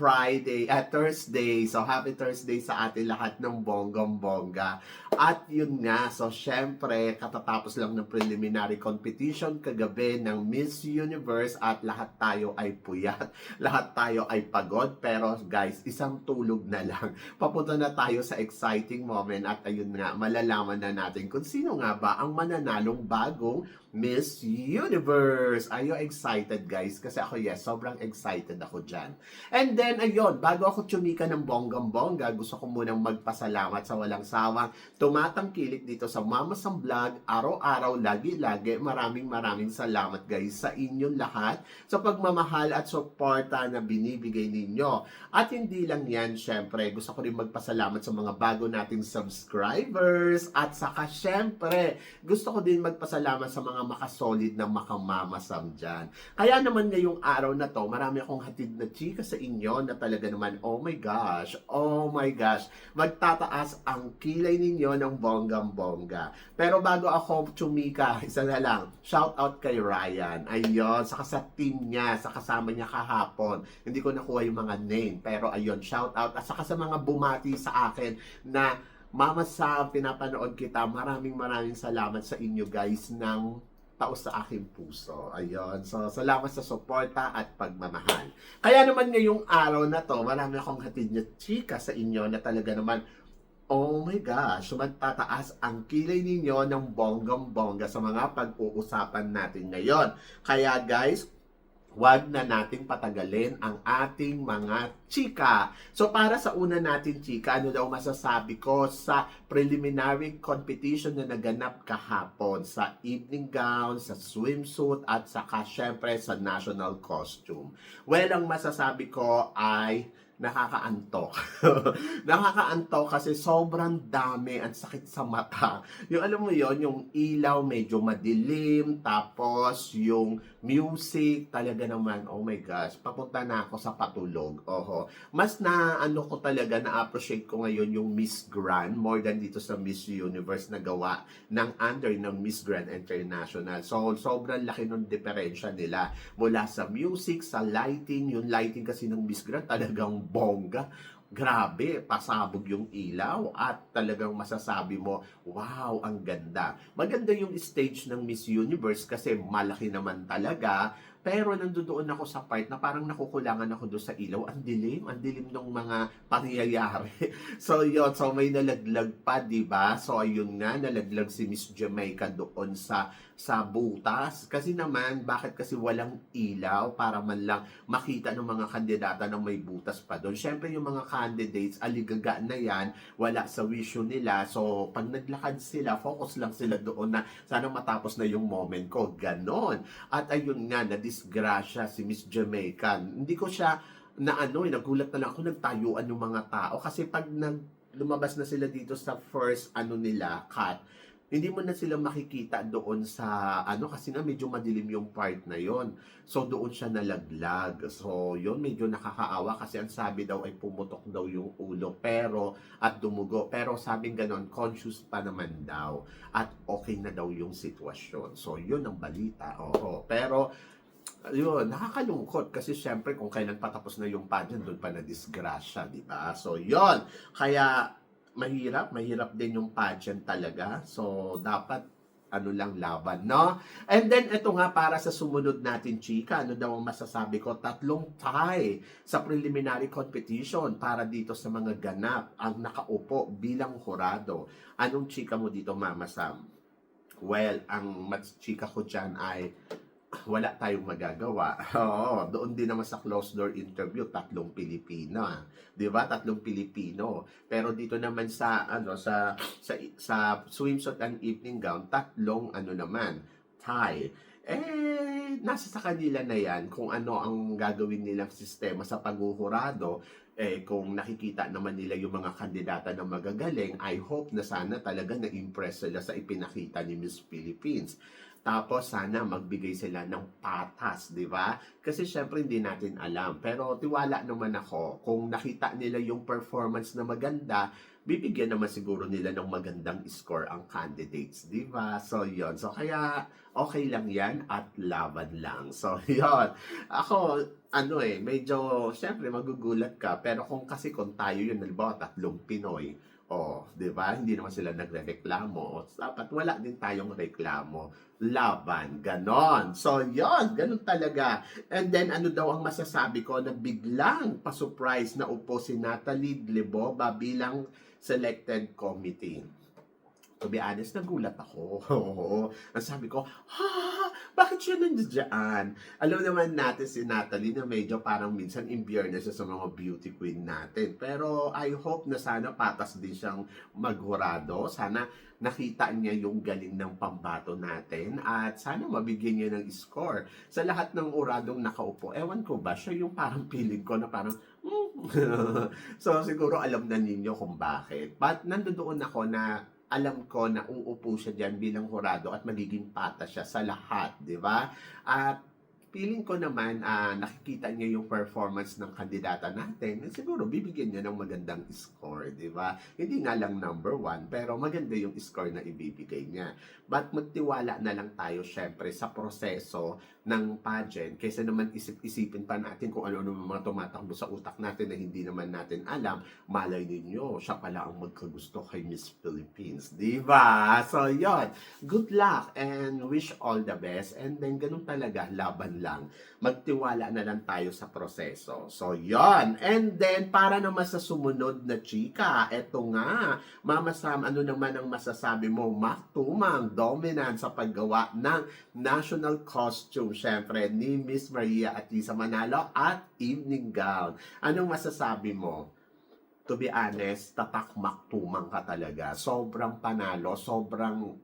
Friday, at Thursday. So, happy Thursday sa atin lahat ng bonggong-bongga. At yun nga, so syempre, katatapos lang ng preliminary competition kagabi ng Miss Universe at lahat tayo ay puyat, lahat tayo ay pagod. Pero guys, isang tulog na lang. Papunta na tayo sa exciting moment at ayun nga, malalaman na natin kung sino nga ba ang mananalong bagong Miss Universe. Are you excited guys? Kasi ako yes, sobrang excited ako dyan. And then, ayun, bago ako tsumika ng bonggang-bongga, gusto ko munang magpasalamat sa walang sawang tumatangkilik dito sa Mama Sam Vlog, araw-araw, lagi-lagi. Maraming maraming salamat guys sa inyong lahat sa pagmamahal at suporta na binibigay ninyo. At hindi lang yan, syempre, gusto ko rin magpasalamat sa mga bago nating subscribers at saka syempre, gusto ko din magpasalamat sa mga makasolid na makamamasam dyan. Kaya naman ngayong araw na to, marami akong hatid na chika sa inyo na talaga naman, oh my gosh, oh my gosh, magtataas ang kilay ninyo ng bonggang-bongga. Pero bago ako tsumika, isa na lang, shout out kay Ryan. Ayun, saka sa team niya, sa kasama niya kahapon. Hindi ko nakuha yung mga name, pero ayun, shout out. At saka sa mga bumati sa akin na Mama Sam, pinapanood kita. Maraming maraming salamat sa inyo guys ng taos sa aking puso. Ayun. So, salamat sa suporta at pagmamahal. Kaya naman ngayong araw na to, marami akong hatid na chika sa inyo na talaga naman, oh my gosh, magtataas ang kilay ninyo ng bonggang-bongga sa mga pag-uusapan natin ngayon. Kaya guys, wag na nating patagalin ang ating mga chika. So para sa una natin chika, ano daw masasabi ko sa preliminary competition na naganap kahapon sa evening gown, sa swimsuit at saka syempre sa national costume. Well, ang masasabi ko ay nakakaantok. nakakaantok kasi sobrang dami ang sakit sa mata. Yung alam mo yon yung ilaw medyo madilim, tapos yung music talaga naman, oh my gosh, papunta na ako sa patulog. Oho. Mas na ano ko talaga na appreciate ko ngayon yung Miss Grand more than dito sa Miss Universe na gawa ng under ng Miss Grand International. So sobrang laki ng diferensya nila mula sa music, sa lighting, yung lighting kasi ng Miss Grand talagang bongga. Grabe, pasabog yung ilaw at talagang masasabi mo, wow, ang ganda. Maganda yung stage ng Miss Universe kasi malaki naman talaga. Pero nandoon ako sa part na parang nakukulangan ako doon sa ilaw. Ang dilim, ang dilim ng mga pangyayari. so yun, so may nalaglag pa, di ba? So ayun nga, nalaglag si Miss Jamaica doon sa sa butas. Kasi naman, bakit kasi walang ilaw para man lang makita ng mga kandidata na may butas pa doon. Siyempre, yung mga candidates, aligaga na yan, wala sa wisyo nila. So, pag naglakad sila, focus lang sila doon na sana matapos na yung moment ko. Ganon. At ayun nga, na-disgrasya si Miss Jamaica. Hindi ko siya na ano, eh, nagulat na lang ako, nagtayuan yung mga tao. Kasi pag nag, lumabas na sila dito sa first ano nila, cut, hindi mo na sila makikita doon sa ano kasi nga medyo madilim yung part na yon. So doon siya nalaglag. So yon medyo nakakaawa kasi ang sabi daw ay pumutok daw yung ulo pero at dumugo. Pero sabing ganon, conscious pa naman daw at okay na daw yung sitwasyon. So yun ang balita. Oo. Pero yun, nakakalungkot kasi syempre kung kailan patapos na yung pageant, doon pa na disgrasya, di ba? So, yun. Kaya, mahirap, mahirap din yung pageant talaga. So, dapat ano lang laban, no? And then, ito nga para sa sumunod natin, chika, ano daw ang masasabi ko? Tatlong tie sa preliminary competition para dito sa mga ganap ang nakaupo bilang hurado. Anong chika mo dito, Mama Sam? Well, ang mas chika ko dyan ay wala tayong magagawa. Oo, doon din naman sa closed door interview, tatlong Pilipino. ah. 'Di ba? Tatlong Pilipino. Pero dito naman sa ano sa sa sa swimsuit and evening gown, tatlong ano naman, Thai. Eh, nasa sa kanila na yan kung ano ang gagawin nilang sistema sa paghuhurado. Eh, kung nakikita naman nila yung mga kandidata na magagaling, I hope na sana talaga na-impress sila sa ipinakita ni Miss Philippines. Tapos sana magbigay sila ng patas, di ba? Kasi syempre hindi natin alam. Pero tiwala naman ako, kung nakita nila yung performance na maganda, bibigyan naman siguro nila ng magandang score ang candidates, di ba? So, yon So, kaya okay lang yan at laban lang. So, yon Ako, ano eh, medyo, syempre magugulat ka. Pero kung kasi kung tayo yun, halimbawa tatlong Pinoy, oh, di ba? Hindi naman sila nagre-reklamo. Dapat wala din tayong reklamo. Laban, ganon. So, yon ganon talaga. And then, ano daw ang masasabi ko na biglang pa-surprise na upo si Natalie Gleboba bilang selected committee. To be honest, nagulat ako. Ang sabi ko, ha, bakit siya nandiyan? Alam naman natin si Natalie na medyo parang minsan imbiyer na siya sa mga beauty queen natin. Pero I hope na sana patas din siyang maghurado. Sana nakita niya yung galing ng pambato natin at sana mabigyan niya ng score. Sa lahat ng uradong nakaupo, ewan ko ba, siya yung parang feeling ko na parang, hmm. so siguro alam na ninyo kung bakit. But nandoon ako na alam ko na uupo siya dyan bilang hurado at magiging pata siya sa lahat, di ba? At feeling ko naman ah, nakikita niya yung performance ng kandidata natin, eh, siguro bibigyan niya ng magandang score, di ba? Hindi nga lang number one, pero maganda yung score na ibibigay niya. But magtiwala na lang tayo syempre sa proseso ng pageant kaysa naman isip-isipin pa natin kung ano-ano mga tumatakbo sa utak natin na hindi naman natin alam. Malay ninyo, siya pala ang magkagusto kay Miss Philippines. Di ba? So, yon Good luck and wish all the best. And then, ganun talaga, laban lang. Magtiwala na lang tayo sa proseso. So, yon And then, para naman sa sumunod na chika, eto nga, Mama Sam, ano naman ang masasabi mo? Maktumang dominant sa paggawa ng national costume, syempre, ni Miss Maria at Lisa Manalo at evening gown. Anong masasabi mo? To be honest, tatak maktumang ka talaga. Sobrang panalo, sobrang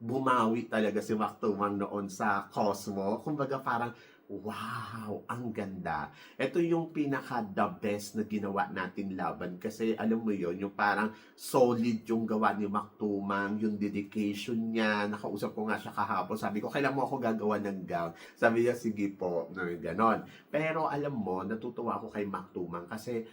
bumawi talaga si Maktumang noon sa Cosmo. Kumbaga parang, wow, ang ganda. Ito yung pinaka the best na ginawa natin laban kasi alam mo yon yung parang solid yung gawa ni Maktumang, yung dedication niya. Nakausap ko nga siya kahapon. Sabi ko, kailan mo ako gagawa ng gown? Sabi niya, sige po, ganon. Pero alam mo, natutuwa ako kay Maktumang kasi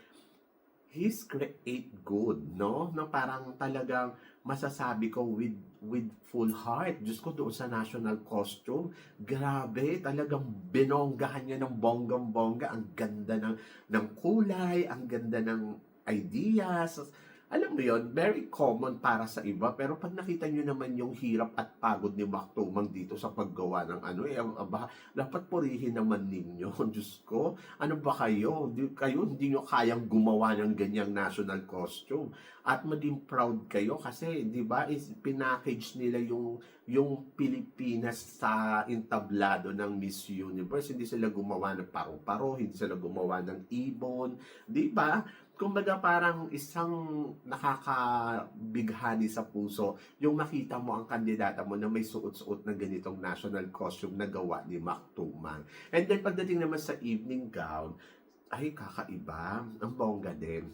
he's create good, no? Na parang talagang masasabi ko with with full heart. Diyos ko doon sa national costume, grabe, talagang binonggahan niya ng bonggang-bongga. Ang ganda ng, ng kulay, ang ganda ng ideas. Alam mo yon very common para sa iba. Pero pag nakita nyo naman yung hirap at pagod ni Mac Tumang dito sa paggawa ng ano, eh, aba, dapat purihin naman ninyo. Diyos ko, ano ba kayo? Di, kayo hindi nyo kayang gumawa ng ganyang national costume. At maging proud kayo kasi, di ba, is pinackage nila yung yung Pilipinas sa entablado ng Miss Universe. Hindi sila gumawa ng paro-paro, hindi sila gumawa ng ibon, di ba? Kumbaga parang isang nakakabighani sa puso yung makita mo ang kandidata mo na may suot-suot na ganitong national costume na gawa ni Mac Tumang. And then pagdating naman sa evening gown, ay kakaiba, ang bongga din.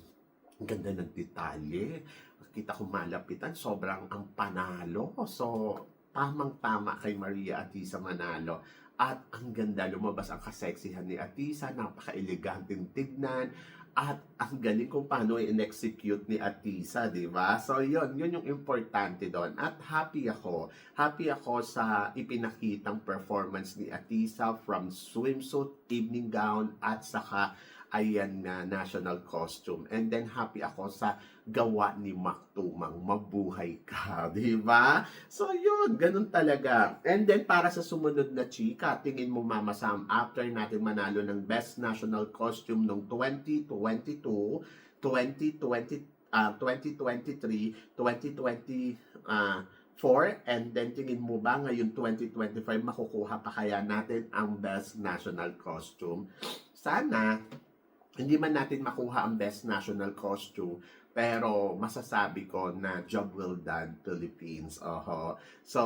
Ang ganda ng detalye. Kita ko malapitan, sobrang ang panalo. So, tamang-tama kay Maria Atisa Manalo. At ang ganda, lumabas ang kaseksihan ni Atisa, napaka-eleganteng tignan. At ang galing kung paano in-execute ni Atisa, di ba? So, yun, yun yung importante doon. At happy ako. Happy ako sa ipinakitang performance ni Atisa from swimsuit, evening gown, at saka ayan na national costume. And then happy ako sa gawa ni Maktumang. Mabuhay ka, di ba? So yun, ganun talaga. And then para sa sumunod na chika, tingin mo Mama Sam, after natin manalo ng Best National Costume noong 2022, 2020, ah 2023, 2020, ah 4 and then tingin mo ba ngayon 2025 makukuha pa kaya natin ang best national costume? Sana hindi man natin makuha ang best national costume pero masasabi ko na job well done Philippines. Oho. So,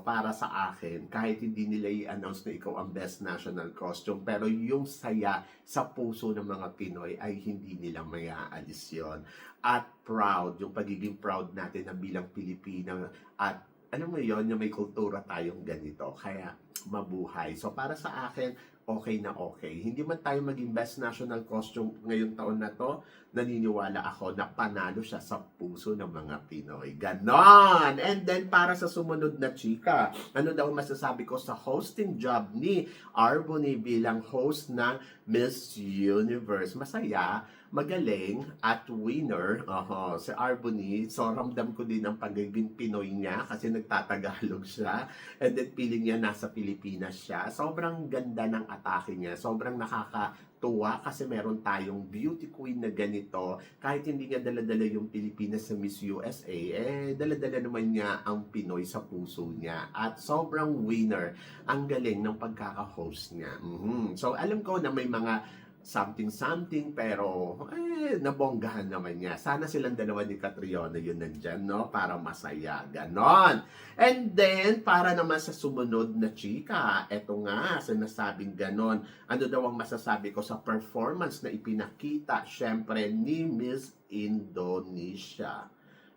para sa akin, kahit hindi nila i-announce na ikaw ang best national costume, pero yung saya sa puso ng mga Pinoy ay hindi nila may aalis yun. At proud, yung pagiging proud natin na bilang Pilipina at alam mo yon yung may kultura tayong ganito. Kaya mabuhay. So para sa akin, okay na okay. Hindi man tayo maging best national costume ngayong taon na to, naniniwala ako na panalo siya sa puso ng mga Pinoy. Ganon! And then para sa sumunod na chika, ano daw masasabi ko sa hosting job ni Arbony bilang host ng Miss Universe? Masaya, magaling, at winner. Oho, si Arbony, so ramdam ko din ang pagiging Pinoy niya kasi nagtatagalog siya. And then feeling niya nasa Pilipinas siya. Sobrang ganda ng atake niya. Sobrang nakakatuwa kasi meron tayong beauty queen na ganito. Kahit hindi niya daladala yung Pilipinas sa Miss USA, eh daladala naman niya ang Pinoy sa puso niya. At sobrang winner. Ang galing ng pagkaka-host niya. Mhm. So alam ko na may mga something-something pero eh, nabonggahan naman niya. Sana silang dalawa ni Catriona yun nandyan, no? Para masaya. Ganon. And then, para naman sa sumunod na chika, eto nga, sinasabing ganon. Ano daw ang masasabi ko sa performance na ipinakita, syempre, ni Miss Indonesia.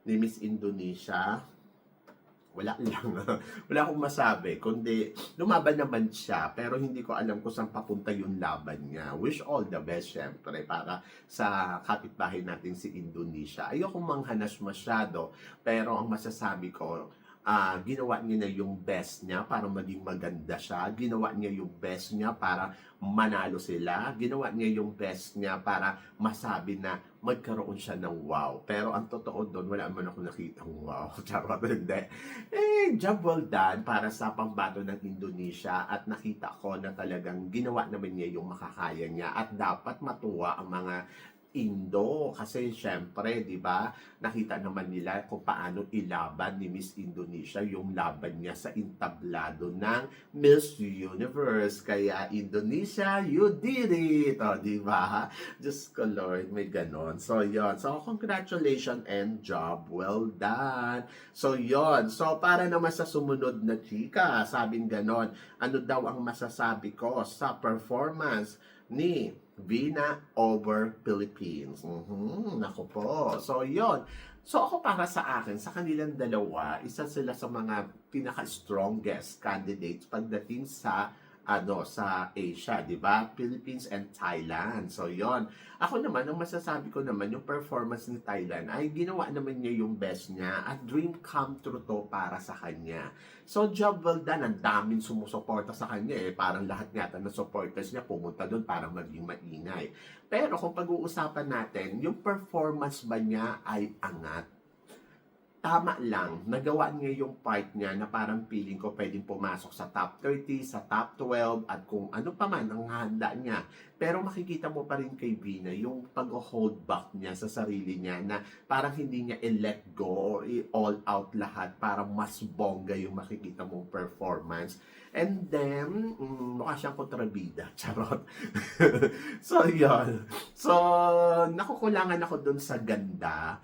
Ni Miss Indonesia, wala lang. wala akong masabi. Kundi, lumaban naman siya. Pero hindi ko alam kung saan papunta yung laban niya. Wish all the best, syempre, para sa kapitbahay natin si Indonesia. Ayoko manghanas masyado. Pero ang masasabi ko, ah, ginawa niya na yung best niya para maging maganda siya. Ginawa niya yung best niya para manalo sila. Ginawa niya yung best niya para masabi na magkaroon siya ng wow. Pero ang totoo doon, wala man ako nakitang wow. Charot, hindi. Eh, job well done para sa pambato ng Indonesia at nakita ko na talagang ginawa naman niya yung makakaya niya at dapat matuwa ang mga Indo kasi syempre, 'di ba? Nakita naman nila kung paano ilaban ni Miss Indonesia yung laban niya sa intablado ng Miss Universe. Kaya Indonesia, you did it. O, 'di ba? Just ko Lord, may ganon. So, yon. So, congratulations and job well done. So, yon. So, para naman sa sumunod na chika, sabing ganon, ano daw ang masasabi ko sa performance ni Vina over Philippines. Mhm, Nako po. So, yon. So, ako para sa akin, sa kanilang dalawa, isa sila sa mga pinaka-strongest candidates pagdating sa ano sa Asia, 'di ba? Philippines and Thailand. So, 'yon. Ako naman, ang masasabi ko naman, yung performance ni Thailand ay ginawa naman niya yung best niya at dream come true to para sa kanya. So, job well done. Ang daming sumusuporta sa kanya eh. Parang lahat yata ng supporters niya pumunta doon para maging maingay. Pero kung pag-uusapan natin, yung performance ba niya ay angat? Tama lang, nagawa niya yung part niya na parang feeling ko pwedeng pumasok sa top 30, sa top 12, at kung ano pa man ang handa niya. Pero makikita mo pa rin kay Vina yung pag-hold back niya sa sarili niya na parang hindi niya i-let go or i-all out lahat para mas bongga yung makikita mong performance. And then, mm, mukha siyang kontrabida. Charot. so, yun. So, nakukulangan ako dun sa ganda.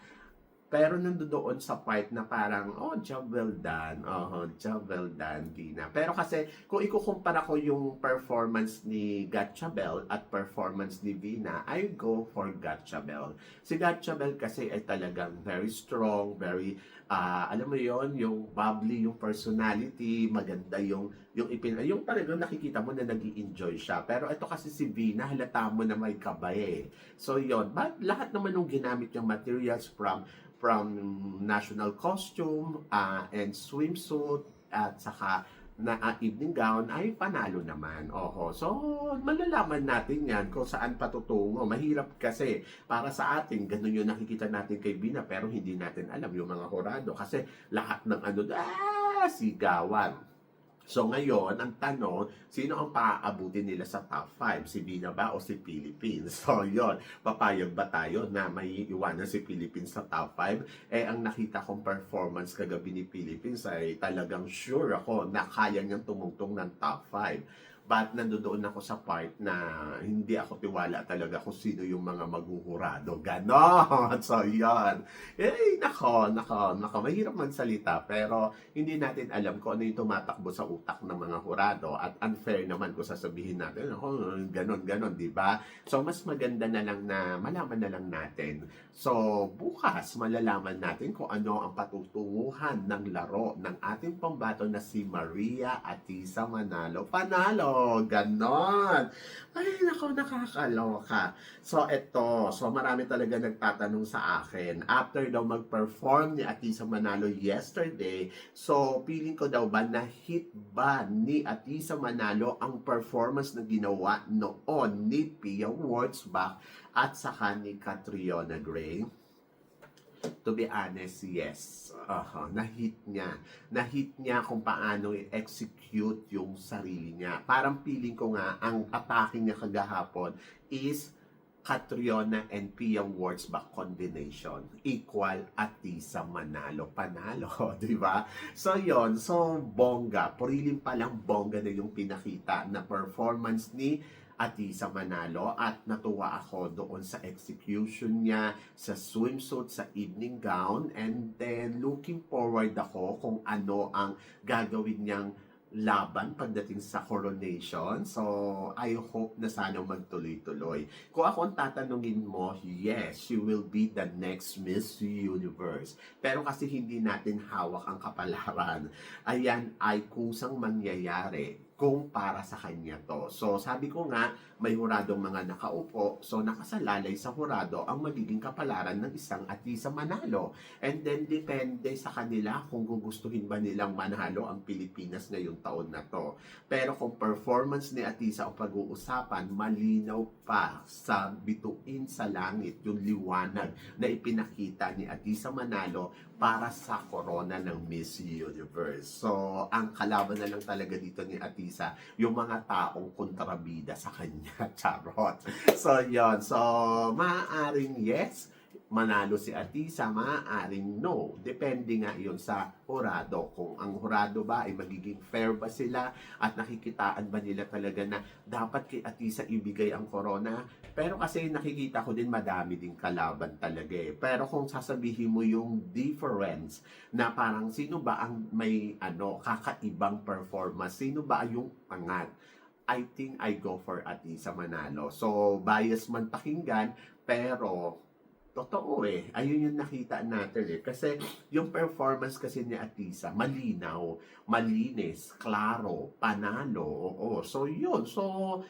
Pero nandoon sa part na parang, oh, job well done. Oh, job well done, Dina. Pero kasi, kung ikukumpara ko yung performance ni Gatchabel at performance ni Vina, I go for Gatchabel. Si Gatchabel kasi ay talagang very strong, very, ah, alam mo yon yung bubbly, yung personality, maganda yung, yung ipin, yung talagang nakikita mo na nag enjoy siya. Pero ito kasi si Vina, halata mo na may kabay eh. So yon but lahat naman ng ginamit yung materials from from national costume ah, and swimsuit at saka na ah, evening gown ay panalo naman. Oho. So, malalaman natin yan kung saan patutungo. Mahirap kasi para sa atin, ganun yung nakikita natin kay Bina pero hindi natin alam yung mga horado kasi lahat ng ano, ah, sigawan. So ngayon, ang tanong, sino ang paaabutin nila sa top 5? Si Bina ba o si Philippines? So yon, papayag ba tayo na may iwanan si Philippines sa top 5? Eh ang nakita kong performance kagabi ni Philippines ay talagang sure ako na kaya niyang tumungtong ng top 5. But nandoon ako sa part na hindi ako tiwala talaga kung sino yung mga maguhurado. Ganon! So, yan. Eh, nako, nako, nako. Mahirap magsalita pero hindi natin alam kung ano yung tumatakbo sa utak ng mga hurado at unfair naman kung sasabihin natin, ako, ganon, ganon, di ba? So, mas maganda na lang na malaman na lang natin. So, bukas malalaman natin kung ano ang patutunguhan ng laro ng ating pambato na si Maria Atisa Manalo. Panalo! Ganon! Ay, nako, nakakaloka. So, eto. So, marami talaga nagtatanong sa akin. After daw mag-perform ni Atisa Manalo yesterday, so, feeling ko daw ba na hit ba ni Atisa Manalo ang performance na ginawa noon ni Pia Wurtzbach at saka ni Catriona Gray? To be honest, yes. Aha, na-hit niya. Na-hit niya kung paano i-execute yung sarili niya. Parang feeling ko nga, ang atake niya kagahapon is Catriona and Pia Wurtzbach combination. Equal Atisa Manalo. Panalo, di ba? So, yon So, bongga. Purilim pa lang bongga na yung pinakita na performance ni Atisa Manalo at natuwa ako doon sa execution niya sa swimsuit, sa evening gown and then looking forward ako kung ano ang gagawin niyang laban pagdating sa coronation. So, I hope na sana magtuloy-tuloy. Kung ako ang tatanungin mo, yes, she will be the next Miss Universe. Pero kasi hindi natin hawak ang kapalaran. Ayan ay kusang mangyayari kung para sa kanya to. So, sabi ko nga, may huradong mga nakaupo, so nakasalalay sa hurado ang magiging kapalaran ng isang atisa manalo. And then, depende sa kanila kung gugustuhin ba nilang manalo ang Pilipinas ngayong taon na to. Pero kung performance ni Atisa ang pag-uusapan, malinaw pa sa bituin sa langit yung liwanag na ipinakita ni Atisa Manalo para sa corona ng Miss Universe. So, ang kalaban na lang talaga dito ni Atisa, yung mga taong kontrabida sa kanya. Charot. So, yon So, maaaring yes, manalo si Atisa, maaaring no. Depende nga yun sa hurado. Kung ang hurado ba ay magiging fair ba sila at nakikitaan ba nila talaga na dapat kay Atisa ibigay ang corona. Pero kasi nakikita ko din madami din kalaban talaga eh. Pero kung sasabihin mo yung difference na parang sino ba ang may ano kakaibang performance, sino ba yung angat, I think I go for Atisa Manalo. So, bias man pakinggan, pero totoo eh. Ayun yung nakita natin eh. Kasi yung performance kasi ni Atisa, malinaw, malinis, klaro, panalo. Oo. So, yun. So,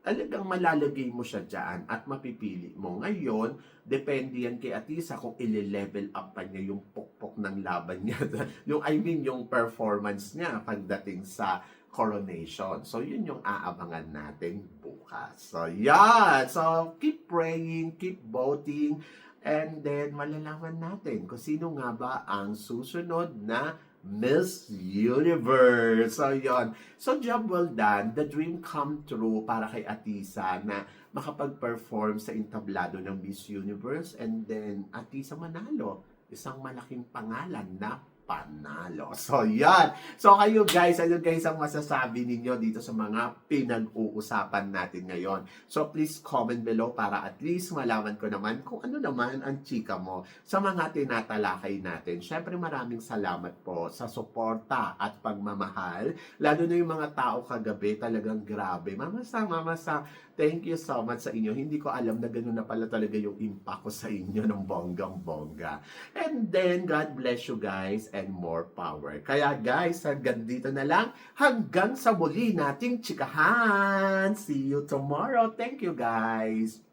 talagang malalagay mo siya dyan at mapipili mo. Ngayon, depende yan kay Atisa kung ile-level up pa niya yung pukpok ng laban niya. yung, I mean, yung performance niya pagdating sa coronation. So, yun yung aabangan natin bukas. So, yan. So, keep praying, keep voting, and then malalaman natin kung sino nga ba ang susunod na Miss Universe. So, yon. So, job well done. The dream come true para kay Atisa na makapag-perform sa entablado ng Miss Universe and then Atisa Manalo. Isang malaking pangalan na panalo. So, yan. So, kayo guys, ano guys ang masasabi ninyo dito sa mga pinag-uusapan natin ngayon? So, please comment below para at least malaman ko naman kung ano naman ang chika mo sa mga tinatalakay natin. Syempre, maraming salamat po sa suporta at pagmamahal. Lalo na yung mga tao kagabi, talagang grabe. Mama Sam, Mama Sam, thank you so much sa inyo. Hindi ko alam na gano'n na pala talaga yung impact ko sa inyo ng bonggang-bongga. And then, God bless you guys and more power. Kaya guys, hanggang dito na lang. Hanggang sa muli nating chikahan. See you tomorrow. Thank you guys.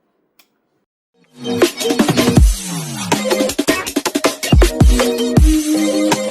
Thank you.